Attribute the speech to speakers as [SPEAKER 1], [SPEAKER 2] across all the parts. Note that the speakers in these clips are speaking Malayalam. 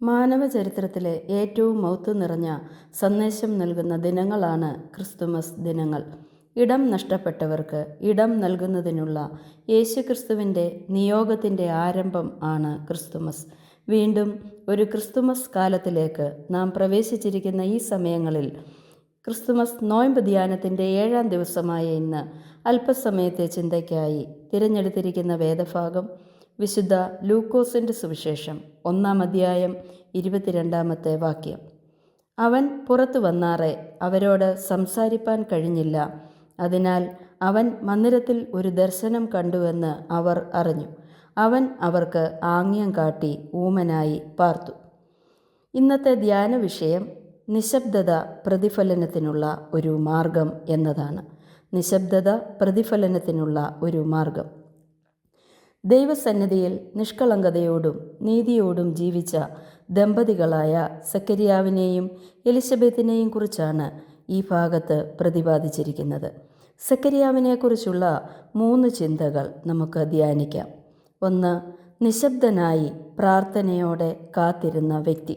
[SPEAKER 1] മാനവ ചരിത്രത്തിലെ ഏറ്റവും മൗത്ത് നിറഞ്ഞ സന്ദേശം നൽകുന്ന ദിനങ്ങളാണ് ക്രിസ്തുമസ് ദിനങ്ങൾ. ഇടം നഷ്ടപ്പെട്ടവർക്ക് ഇടം നൽകുന്നതിനുള്ള യേശുക്രിസ്തുവിന്റെ നിയോഗത്തിന്റെ ആരംഭം ആണ് ക്രിസ്തുമസ്. വീണ്ടും ഒരു ക്രിസ്തുമസ് കാലത്തിലേക്ക് നാം പ്രവേശിച്ചിരിക്കുന്ന ഈ സമയങ്ങളിൽ ക്രിസ്തുമസ് നോയമ്പ് ധ്യാനത്തിന്റെ ഏഴാം ദിവസമായ ഇന്ന് അല്പസമയത്തെ ചിന്തയ്ക്കായി തിരഞ്ഞെടുത്തിരിക്കുന്ന വേദഭാഗം വിശുദ്ധ ലൂക്കോസിന്റെ സുവിശേഷം ഒന്നാം അധ്യായം ഇരുപത്തിരണ്ടാമത്തെ വാക്യം. അവൻ പുറത്തു വന്നാറെ അവരോട് സംസാരിപ്പാൻ കഴിഞ്ഞില്ല. അതിനാൽ അവൻ മന്ദിരത്തിൽ ഒരു ദർശനം കണ്ടുവെന്ന് അവർ അറിഞ്ഞു. അവൻ അവർക്ക് ആംഗ്യം കാട്ടി ഊമനായി പാർത്തു. ഇന്നത്തെ ധ്യാന വിഷയം നിശബ്ദത പ്രതിഫലനത്തിനുള്ള ഒരു മാർഗം എന്നതാണ്. നിശബ്ദത പ്രതിഫലനത്തിനുള്ള ഒരു മാർഗം. ദൈവസന്നിധിയിൽ നിഷ്കളങ്കതയോടും നീതിയോടും ജീവിച്ച ദമ്പതികളായ സക്കരിയാവിനെയും എലിസബത്തിനെയും കുറിച്ചാണ് ഈ ഭാഗത്ത് പ്രതിപാദിച്ചിരിക്കുന്നത്. സക്കരിയാവിനെക്കുറിച്ചുള്ള മൂന്ന് ചിന്തകൾ നമുക്ക് ധ്യാനിക്കാം. ഒന്ന് നിശബ്ദനായി പ്രാർത്ഥനയോടെ കാത്തിരുന്ന വ്യക്തി.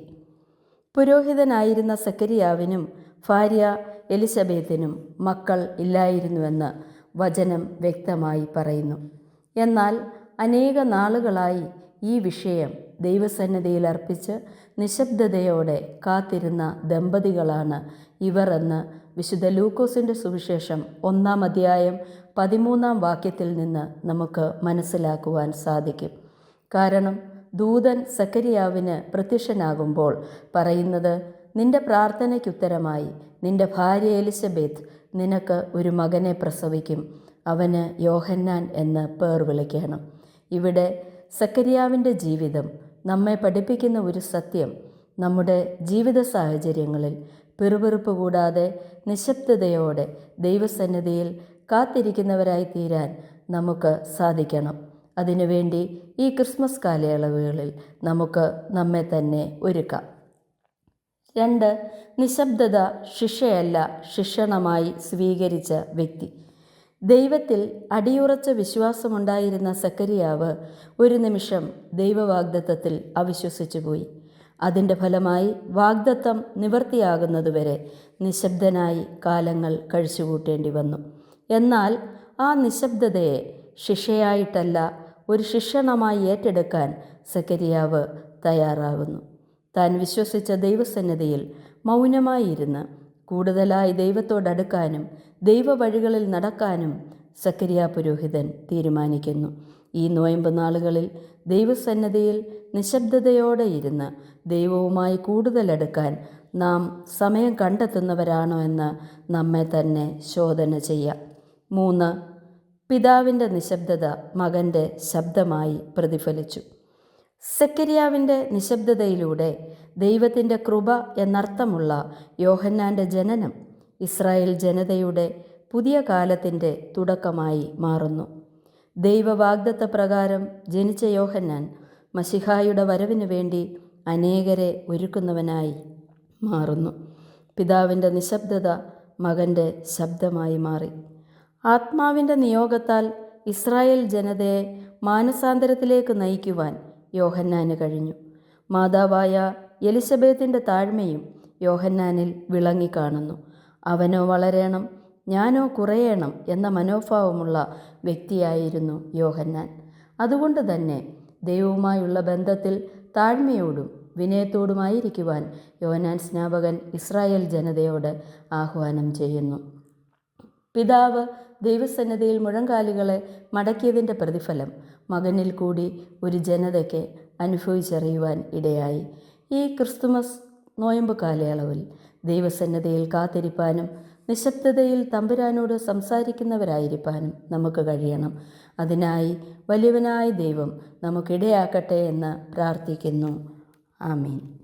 [SPEAKER 1] പുരോഹിതനായിരുന്ന സക്കരിയാവിനും ഭാര്യ എലിസബത്തിനും മക്കൾ ഇല്ലായിരുന്നുവെന്ന് വചനം വ്യക്തമായി പറയുന്നു. എന്നാൽ അനേക നാളുകളായി ഈ വിഷയം ദൈവസന്നിധിയിൽ അർപ്പിച്ച് നിശബ്ദതയോടെ കാത്തിരുന്ന ദമ്പതികളാണ് ഇവർ എന്ന് വിശുദ്ധ ലൂക്കോസിന്റെ സുവിശേഷം ഒന്നാം അധ്യായം പതിമൂന്നാം വാക്യത്തിൽ നിന്ന് നമുക്ക് മനസ്സിലാക്കുവാൻ സാധിക്കും. കാരണം ദൂതൻ സക്കരിയാവിന് പ്രത്യക്ഷനാകുമ്പോൾ പറയുന്നത് നിന്റെ പ്രാർത്ഥനയ്ക്കുത്തരമായി നിന്റെ ഭാര്യ എലിസബേത്ത് നിനക്ക് ഒരു മകനെ പ്രസവിക്കും അവന് യോഹന്നാൻ എന്ന് പേർ വിളിക്കണം. ഇവിടെ സക്കരിയാവിന്റെ ജീവിതം നമ്മെ പഠിപ്പിക്കുന്ന ഒരു സത്യം നമ്മുടെ ജീവിത സാഹചര്യങ്ങളിൽ പിറുപിറുപ്പ് കൂടാതെ നിശബ്ദതയോടെ ദൈവസന്നിധിയിൽ കാത്തിരിക്കുന്നവരായി തീരാൻ നമുക്ക് സാധിക്കണം. അതിനുവേണ്ടി ഈ ക്രിസ്മസ് കാലയളവുകളിൽ നമുക്ക് നമ്മെ തന്നെ ഒരുക്കാം. രണ്ട് നിശബ്ദത ശിക്ഷയല്ല ശിക്ഷണമായി സ്വീകരിച്ച വ്യക്തി. ദൈവത്തിൽ അടിയുറച്ച വിശ്വാസമുണ്ടായിരുന്ന സക്കരിയാവ് ഒരു നിമിഷം ദൈവവാഗ്ദത്തത്തിൽ അവിശ്വസിച്ചുപോയി. അതിന്റെ ഫലമായി വാഗ്ദത്തം നിവർത്തിയാകുന്നതുവരെ നിശബ്ദനായി കാലങ്ങൾ കഴിച്ചുകൂട്ടേണ്ടി വന്നു. എന്നാൽ ആ നിശബ്ദതയെ ശിക്ഷയായിട്ടല്ല ഒരു ശിക്ഷണമായി ഏറ്റെടുക്കാൻ സക്കരിയാവ് തയ്യാറാകുന്നു താൻ വിശ്വസിച്ച ദൈവസന്നിധിയിൽ മൗനമായിരുന്ന് കൂടുതലായി ദൈവത്തോടടുക്കാനും ദൈവവഴികളിൽ നടക്കാനും സക്കരിയ പുരോഹിതൻ തീരുമാനിക്കുന്നു. ഈ നോയമ്പ് നാളുകളിൽ ദൈവസന്നദ്ധയിൽ നിശബ്ദതയോടെ ഇരുന്ന് ദൈവവുമായി കൂടുതലടുക്കാൻ നാം സമയം കണ്ടെത്തുന്നവരാണോ എന്ന് നമ്മെ തന്നെ ശോധന ചെയ്യാം. മൂന്ന് പിതാവിന്റെ നിശബ്ദത മകന്റെ ശബ്ദമായി പ്രതിഫലിച്ചു. സെക്കരിയാവിന്റെ നിശബ്ദതയിലൂടെ ദൈവത്തിന്റെ കൃപ എന്നർത്ഥമുള്ള യോഹന്നാന്റെ ജനനം ഇസ്രായേൽ ജനതയുടെ പുതിയ കാലത്തിന്റെ തുടക്കമായി മാറുന്നു. ദൈവവാഗ്ദത്ത പ്രകാരം ജനിച്ച യോഹന്നാൻ മഷിഹായുടെ വരവിനു വേണ്ടി അനേകരെ ഒരുക്കുന്നവനായി മാറുന്നു. പിതാവിന്റെ നിശബ്ദത മകന്റെ ശബ്ദമായി മാറി. ആത്മാവിന്റെ നിയോഗത്താൽ ഇസ്രായേൽ ജനതയെ മാനസാന്തരത്തിലേക്ക് നയിക്കുവാൻ യോഹന്നാന് കഴിഞ്ഞു. മാതാവായ എലിസബത്തിന്റെ താഴ്മയും യോഹന്നാനിൽ വിളങ്ങിക്കാണുന്നു അവനോ വളരണം ഞാനോ കുറയണം എന്ന മനോഭാവമുള്ള വ്യക്തിയായിരുന്നു യോഹന്നാൻ. അതുകൊണ്ട് തന്നെ ദൈവവുമായുള്ള ബന്ധത്തിൽ താഴ്മയോടും വിനയത്തോടുമായിരിക്കുവാൻ യോഹന്നാൻ സ്നാപകൻ ഇസ്രായേൽ ജനതയോട് ആഹ്വാനം ചെയ്യുന്നു. പിതാവ് ദൈവസന്നദ്ധയിൽ മുഴങ്കാലുകളെ മടക്കിയതിന്റെ പ്രതിഫലം മകനിൽ കൂടി ഒരു ജനതയ്ക്ക് അനുഭവിച്ചറിയുവാൻ ഇടയായി. ഈ ക്രിസ്തുമസ് നോയമ്പ് കാലയളവിൽ ദൈവസന്നദ്ധയിൽ കാത്തിരിപ്പാനും നിശബ്ദതയിൽ തമ്പുരാനോട് സംസാരിക്കുന്നവരായിരിക്കാനും നമുക്ക് കഴിയണം. അതിനായി വലിയവനായ ദൈവം നമുക്കിടയാക്കട്ടെ എന്ന് പ്രാർത്ഥിക്കുന്നു. ആമീൻ.